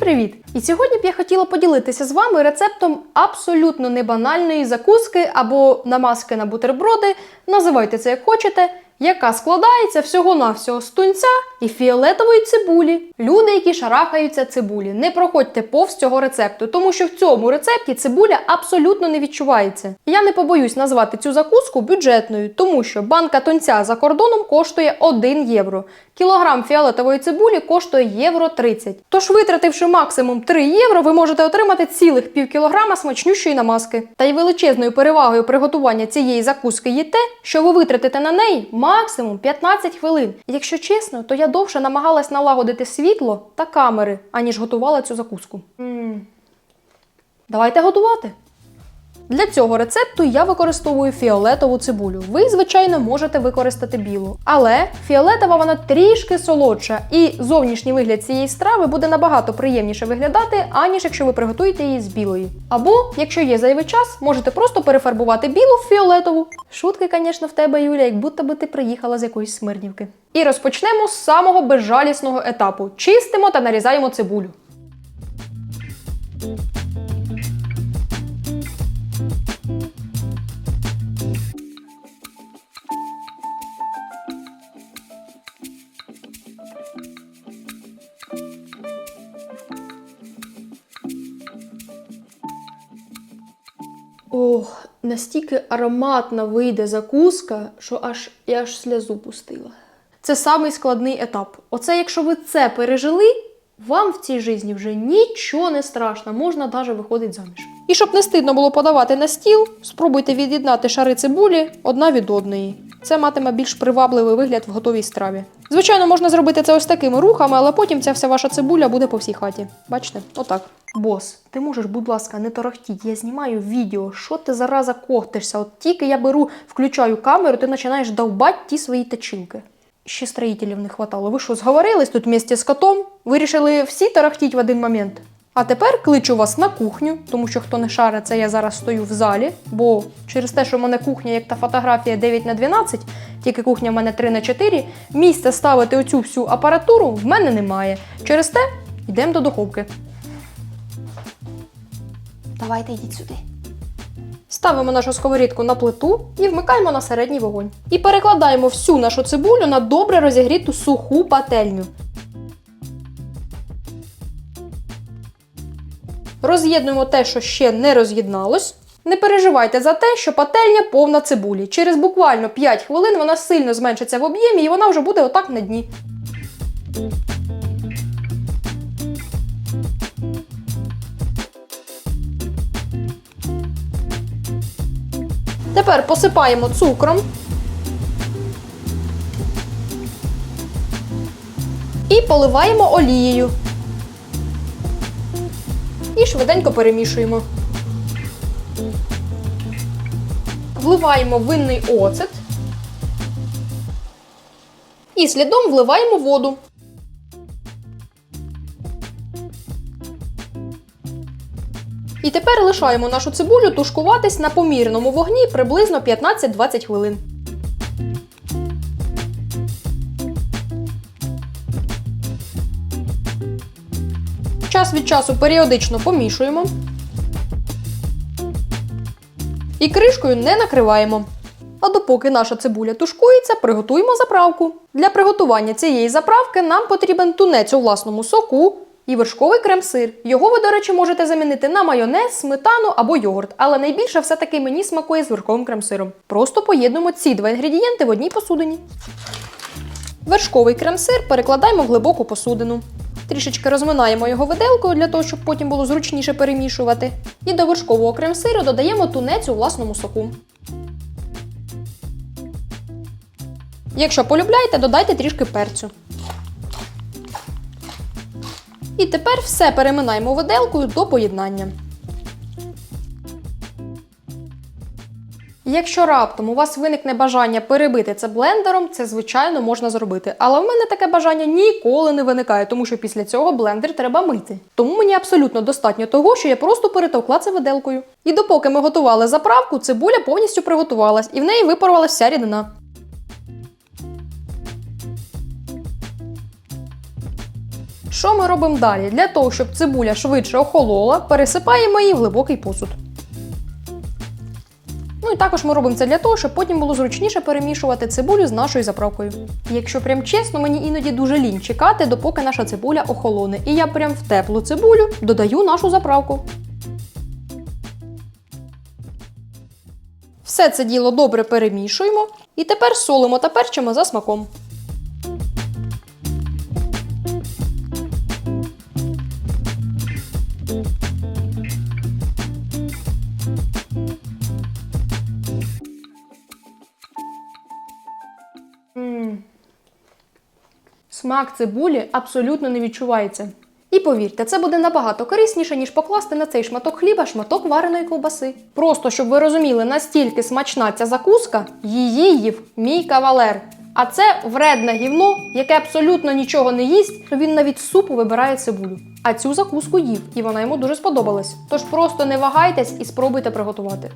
привіт! І сьогодні б я хотіла поділитися з вами рецептом абсолютно небанальної закуски або намазки на бутерброди, називайте це як хочете, яка складається всього-навсього з тунця і фіолетової цибулі. Люди, які шарахаються цибулі, не проходьте повз цього рецепту, тому що в цьому рецепті цибуля абсолютно не відчувається. Я не побоюсь назвати цю закуску бюджетною, тому що банка тунця за кордоном коштує 1 євро. Кілограм фіолетової цибулі коштує євро 30. Тож, витративши максимум 3 євро, ви можете отримати цілих пів кілограма смачнющої намазки. Та й величезною перевагою приготування цієї закуски є те, що ви витратите на неї максимум 15 хвилин. Якщо чесно, то я довше намагалась налагодити світло та камери, аніж готувала цю закуску. м Давайте готувати. Для цього рецепту я використовую фіолетову цибулю. Ви, звичайно, можете використати білу. Але фіолетова вона трішки солодша, і зовнішній вигляд цієї страви буде набагато приємніше виглядати, аніж якщо ви приготуєте її з білої. Або, якщо є зайвий час, можете просто перефарбувати білу в фіолетову. Шутки, звісно, в тебе, Юля, як будто би ти приїхала з якоїсь смирнівки. І розпочнемо з самого безжалісного етапу: чистимо та нарізаємо цибулю. Ох, настільки ароматна вийде закуска, що аж я аж сльозу пустила. Це самий складний етап. Оце якщо ви це пережили, вам в цій житті вже нічого не страшно, можна навіть виходити заміж. І щоб не стидно було подавати на стіл, спробуйте від'єднати шари цибулі одна від одної. Це матиме більш привабливий вигляд в готовій страві. Звичайно, можна зробити це ось такими рухами, але потім ця вся ваша цибуля буде по всій хаті. Бачите? Отак. Бос, ти можеш, будь ласка, не торохтіть. Я знімаю відео. Що ти зараза коhtишся? От тільки я беру, включаю камеру, ти починаєш довбати ті свої точилки. Ще строїтелів не хватало. Ви що, зговорились тут вместе з котом? Вирішили всі тарахтіть в один момент. А тепер кличу вас на кухню, тому що хто не шарить, це я зараз стою в залі, бо через те, що в мене кухня, як та фотографія 9 на 12, тільки кухня в мене 3 на 4, місця ставити оцю всю апаратуру в мене немає. Через те йдемо до духовки. Давайте йдіть сюди. Ставимо нашу сковорідку на плиту і вмикаємо на середній вогонь. І перекладаємо всю нашу цибулю на добре розігріту суху пательню. Роз'єднуємо те, що ще не роз'єдналось. Не переживайте за те, що пательня повна цибулі. Через буквально 5 хвилин вона сильно зменшиться в об'ємі і вона вже буде отак на дні. Тепер посипаємо цукром. І поливаємо олією. І швиденько перемішуємо. Вливаємо винний оцет. І слідом вливаємо воду. І тепер лишаємо нашу цибулю тушкуватись на помірному вогні приблизно 15-20 хвилин. Час від часу періодично помішуємо. І кришкою не накриваємо. А допоки наша цибуля тушкується, приготуємо заправку. Для приготування цієї заправки нам потрібен тунець у власному соку і вершковий крем-сир. Його ви, до речі, можете замінити на майонез, сметану або йогурт, але найбільше все-таки мені смакує з вершковим крем-сиром. Просто поєднуємо ці два інгредієнти в одній посудині. Вершковий крем-сир перекладаємо в глибоку посудину. Трішечки розминаємо його виделкою для того, щоб потім було зручніше перемішувати. І до вершкового крем-сиру додаємо тунець у власному соку. Якщо полюбляєте, додайте трішки перцю. І тепер все переминаємо виделкою до поєднання. Якщо раптом у вас виникне бажання перебити це блендером, це звичайно можна зробити. Але в мене таке бажання ніколи не виникає, тому що після цього блендер треба мити. Тому мені абсолютно достатньо того, що я просто перетовкла це виделкою. І допоки ми готували заправку, цибуля повністю приготувалась і в неї випарувалася вся рідина. Що ми робимо далі? Для того, щоб цибуля швидше охолола, пересипаємо її в глибокий посуд. Також ми робимо це для того, щоб потім було зручніше перемішувати цибулю з нашою заправкою. Якщо прям чесно, мені іноді дуже лінь чекати, допоки наша цибуля охолоне. І я прям в теплу цибулю додаю нашу заправку. Все це діло добре перемішуємо і тепер солимо та перчимо за смаком. М. Смак цибулі абсолютно не відчувається. І повірте, це буде набагато корисніше, ніж покласти на цей шматок хліба шматок вареної ковбаси. Просто щоб ви розуміли, настільки смачна ця закуска, її їв мій кавалер. А це вредне гівно, яке абсолютно нічого не їсть, він навіть супу вибирає цибулю. А цю закуску їв, і вона йому дуже сподобалась. Тож просто не вагайтесь і спробуйте приготувати.